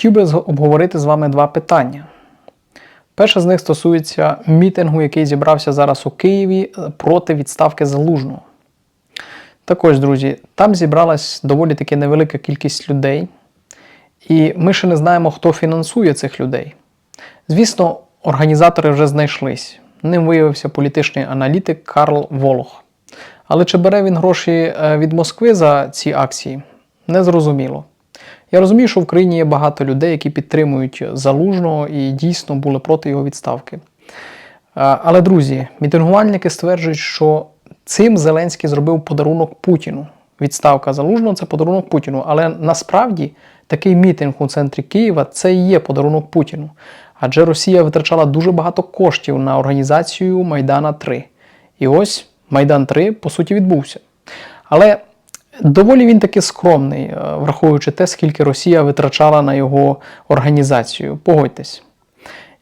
Хотів би обговорити з вами два питання. Перше з них стосується мітингу, який зібрався зараз у Києві е, проти відставки залужного. Також, друзі, там зібралась доволі таки невелика кількість людей, і ми ще не знаємо, хто фінансує цих людей. Звісно, організатори вже знайшлись. Ним виявився політичний аналітик Карл Волох. Але чи бере він гроші е, від Москви за ці акції, незрозуміло. Я розумію, що в країні є багато людей, які підтримують залужного і дійсно були проти його відставки. Е, Але, друзі, мітингувальники стверджують, що цим Зеленський зробив подарунок Путіну. Відставка залужного це подарунок Путіну. Але насправді такий мітинг у центрі Києва це і є подарунок Путіну. Адже Росія витрачала дуже багато коштів на організацію Майдана 3. І ось Майдан 3 по суті відбувся. Але доволі він таки скромний, е, враховуючи те, скільки Росія витрачала на його організацію. Погодьтесь.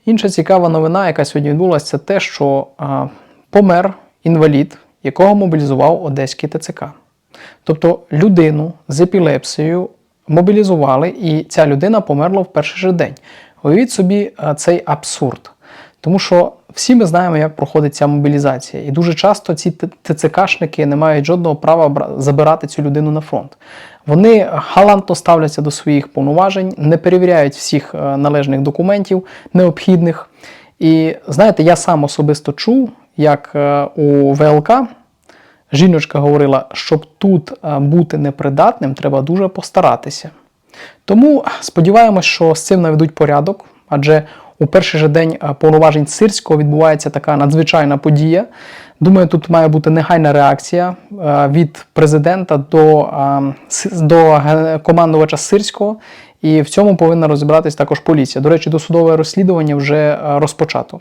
Інша цікава новина, яка сьогодні відбулася, це те, що а, помер інвалід, якого мобілізував Одеський ТЦК. Тобто людину з епілепсією мобілізували, і ця людина померла в перший же день. Уявіть собі а, цей абсурд. Тому що всі ми знаємо, як проходить ця мобілізація. І дуже часто ці ТЦКшники не мають жодного права забирати цю людину на фронт. Вони галантно ставляться до своїх повноважень, не перевіряють всіх е, належних документів необхідних. І знаєте, я сам особисто чув, як е, у ВЛК жіночка говорила, щоб тут е, бути непридатним, треба дуже постаратися. Тому сподіваємось, що з цим наведуть порядок, адже у перший же день е, повноважень Сирського відбувається така надзвичайна подія. Думаю, тут має бути негайна реакція е, від президента до, е, до командувача Сирського, і в цьому повинна розібратись також поліція. До речі, досудове розслідування вже розпочато.